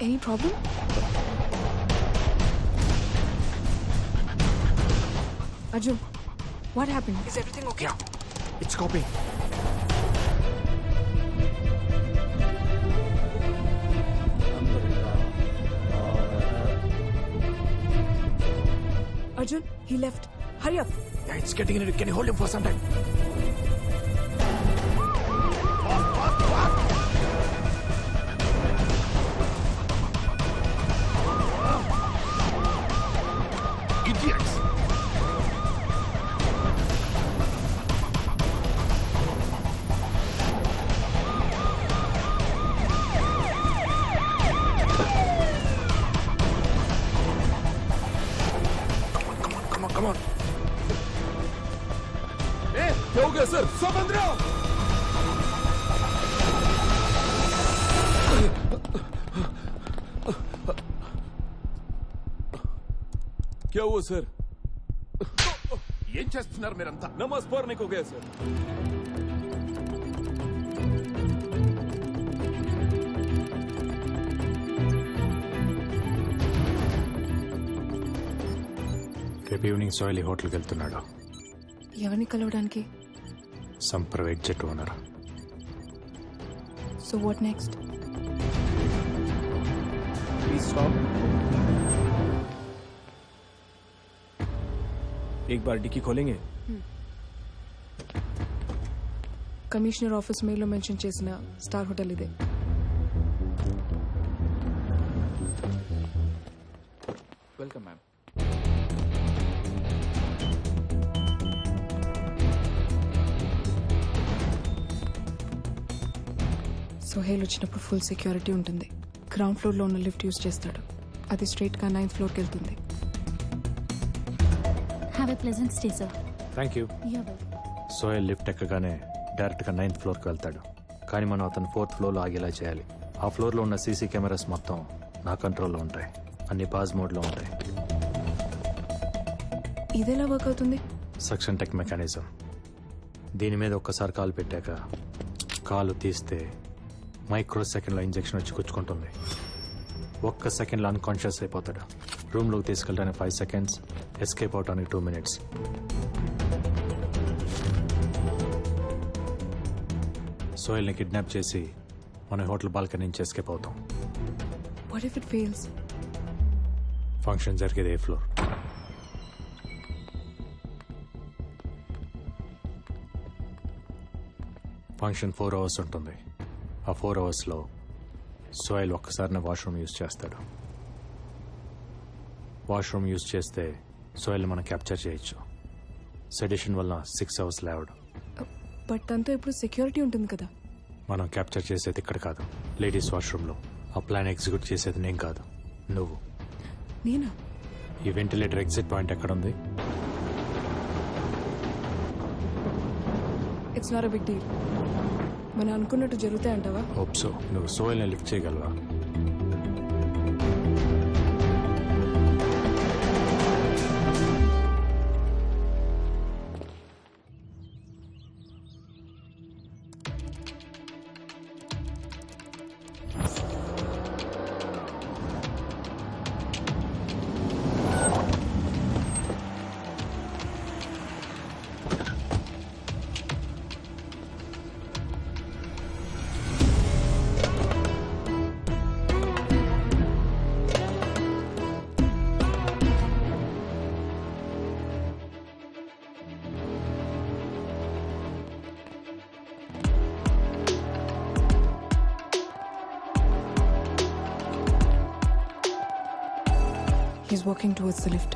Any problem? Arjun, what happened? Is everything okay? Yeah. It's copying. Arjun, he left. Hurry up. Yeah, it's getting in. Can you hold him for some time? क्या हुआ sir ఏం చేస్తున్నారు మీరంతా नमाज पढ़ने को गया sir రేపు ఈవినింగ్ సోయలి హోటల్కి వెళ్తున్నాడు ఎవరిని కలవడానికి some private jet owner so what next please stop एक बार डिक्की खोलेंगे కమిషనర్ ఆఫీస్ మెయిల్లో మెన్షన్ చేసిన స్టార్ హోటల్ ఇదే वेलकम मैम సోహేల్ వచ్చినప్పుడు ఫుల్ సెక్యూరిటీ ఉంటుంది గ్రౌండ్ ఫ్లోర్లో ఉన్న లిఫ్ట్ యూజ్ చేస్తాడు అది స్ట్రైట్గా నైన్త్ ఫ్లోర్కి వెళ్తుంది Have a pleasant stay sir thank you Sohail lift ఎక్కగానే డైరెక్ట్గా నైన్త్ ఫ్లోర్కి వెళ్తాడు. కానీ మనం అతను ఫోర్త్ ఫ్లోర్లో ఆగేలా చేయాలి. ఆ ఫ్లోర్లో ఉన్న సీసీ కెమెరాస్ మొత్తం నా కంట్రోల్లో ఉంటాయి. అన్ని పాజ్ మోడ్లో ఉంటాయి. ఇదెలా వర్క్ అవుతుంది? సక్షన్ టెక్ మెకానిజం దీని మీద ఒక్కసారి కాలు పెట్టాక కాలు తీస్తే మైక్రో సెకండ్లో ఇంజెక్షన్ వచ్చి గుచ్చుకుంటుంది. ఒక్క సెకండ్లో అన్కాన్షియస్ అయిపోతాడు. రూమ్లోకి తీసుకెళ్ళడానికి ఫైవ్ సెకండ్స్ ఎస్కేప్ అవడానికి టూ మినిట్స్ సోయల్ని కిడ్నాప్ చేసి మన హోటల్ బాల్కనీ నుంచి ఎస్కేప్ అవుతాం. What if it fails function జరిగేది ఏ ఫ్లోర్ ఫంక్షన్ ఫోర్ అవర్స్ ఉంటుంది. ఆ ఫోర్ అవర్స్లో సోయల్ ఒక్కసారినే వాష్రూమ్ యూజ్ చేస్తాడు. వాష్రూమ్ యూజ్ చేస్తే సోయల్ని మనం క్యాప్చర్ చేయొచ్చు. సెడిషన్ వల్ల సిక్స్ అవర్స్ లేవడం. బట్ తనతో ఇప్పుడు సెక్యూరిటీ ఉంటుంది కదా. మనం క్యాప్చర్ చేసేది ఇక్కడ కాదు. లేడీస్ వాష్రూమ్లో ఆ ప్లాన్ ఎగ్జిక్యూట్ చేసేది నేను కాదు. నువ్వు. నేనా? ఈ వెంటిలేటర్ ఎగ్జిట్ పాయింట్ ఎక్కడ ఉంది it's not a big deal మనం అనుకున్నట్టు జరుగుతాయంటావా? హోప్సో నువ్వు సోయల్ని లిఫ్ట్ చేయగలవా? He's walking towards the lift.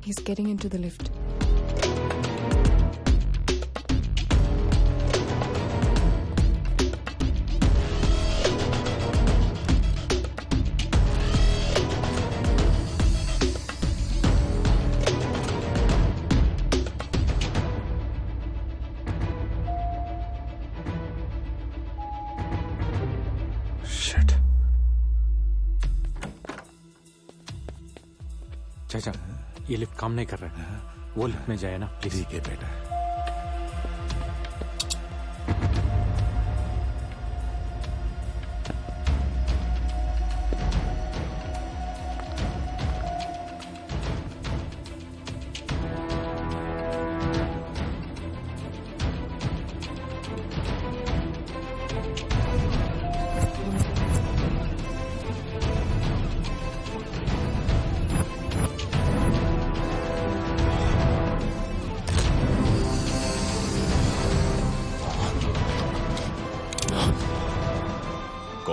He's getting into the lift. Shit चाचा ये लिफ्ट काम नहीं कर रहा है। हाँ। वो लिफ्ट में जाए ना प्लीज़ ठीक है बेटा।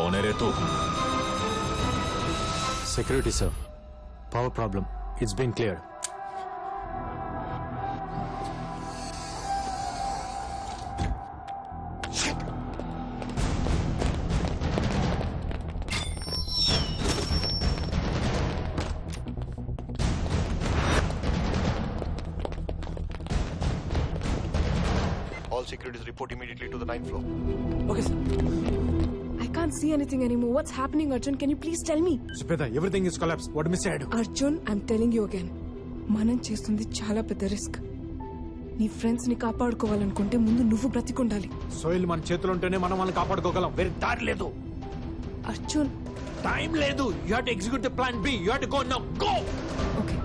onere. Security, sir. Power problem. It's been cleared. All securities report immediately to the ninth floor. Okay, sir. Can't see anything anymore. What's happening, Arjun? Can you please tell me? సుపేద everything is collapse what miss అయ్యాడు Arjun I'm telling you again మనం చేస్తుంది చాలా పెద్ద risk నీ ఫ్రెండ్స్ని కాపాడుకోవాలనుకుంటే ముందు నువ్వు బ్రతికుండాలి soil మన చేతులు ఉంటేనే మనం వాళ్ళని కాపాడుకోగలం వేరే దారి లేదు అర్జున్ టైం లేదు you have to execute the plan B you have to go now go okay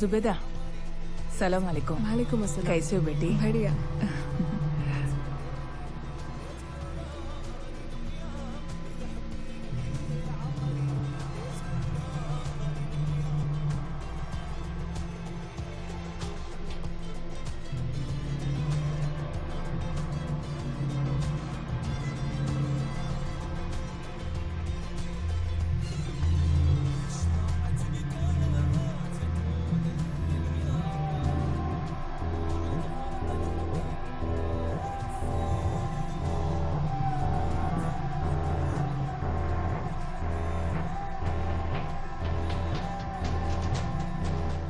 Zubeda सलाम वालेकुम वालेकुम अस्सलाम कैसे हो बेटी बढ़िया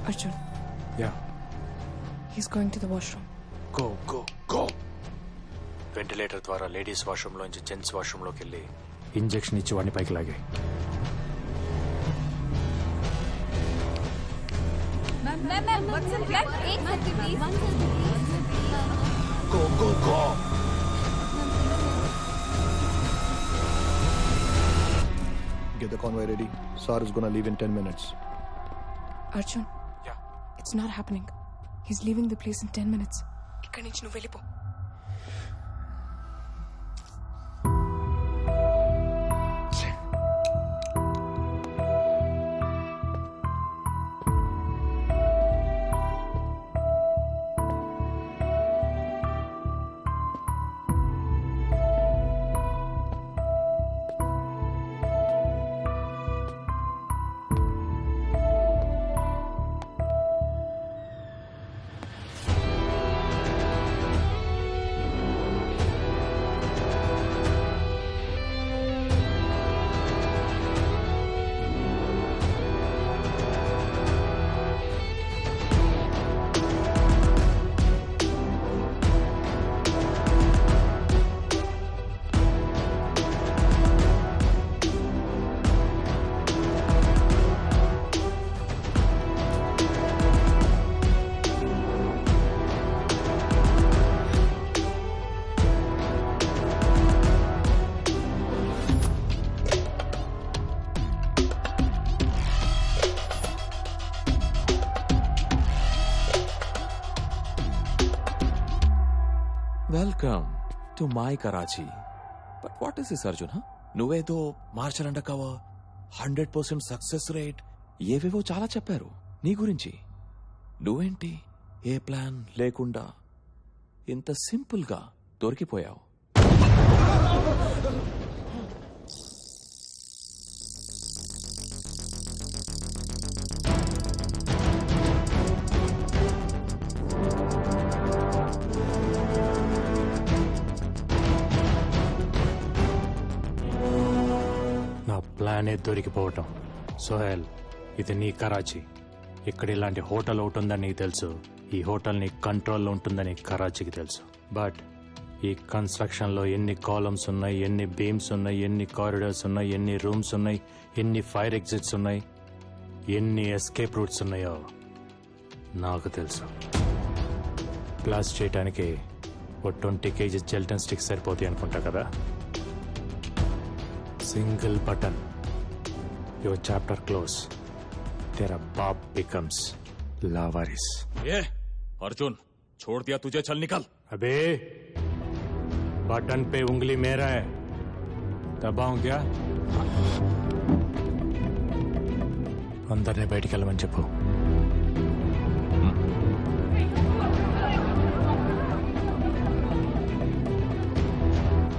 Arjun yeah he's going to the washroom go go go ventilator ద్వారా లేడీస్ వాష్రూమ్ లోంచి జెంట్స్ వాష్రూమ్లోకి వెళ్ళి ఇంజెక్షన్ ఇచ్చి వాడిని పైకి లాగే Go, go, go. Get the convoy ready. SAR is gonna leave in 10 minutes. Arjun yeah it's not happening he's leaving the place in ten minutes ఇక్కడి నుంచి నువ్వు వెళ్ళిపో. Welcome to my Karachi but what is is Arjun నువ్వేదో martial and cover hundred percent success rate ఏవేవో చాలా చెప్పారు నీ గురించి. నువ్వేంటి? ఏ ప్లాన్ లేకుండా ఇంత సింపుల్గా దొరికిపోయావు? అలానే దొరికిపోవటం. సోహెల్ ఇది నీ కరాచీ. ఇక్కడ ఇలాంటి హోటల్ ఒకటి ఉందని నీకు తెలుసు. ఈ హోటల్ నీ కంట్రోల్లో ఉంటుందని కరాచీకి తెలుసు. బట్ ఈ కన్స్ట్రక్షన్లో ఎన్ని కాలమ్స్ ఉన్నాయి ఎన్ని బీమ్స్ ఉన్నాయి ఎన్ని కారిడార్స్ ఉన్నాయి ఎన్ని రూమ్స్ ఉన్నాయి ఎన్ని ఫైర్ ఎగ్జిట్స్ ఉన్నాయి ఎన్ని ఎస్కేప్ రూట్స్ ఉన్నాయో నాకు తెలుసు. క్లాస్ చేయడానికి ఓ ట్వంటీ కేజీ జెల్టన్ స్టిక్స్ సరిపోతాయి అనుకుంటా కదా? Single button. Your chapter close तेरा बाप बिकम्स लावारिस ए अर्जुन छोड़ दिया तुझे चल निकल अबे बटन पे उंगली मेरा है दबाऊं क्या అందరినీ బయటికి వెళ్ళమని చెప్పు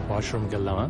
వాష్రూమ్కి వెళ్దామా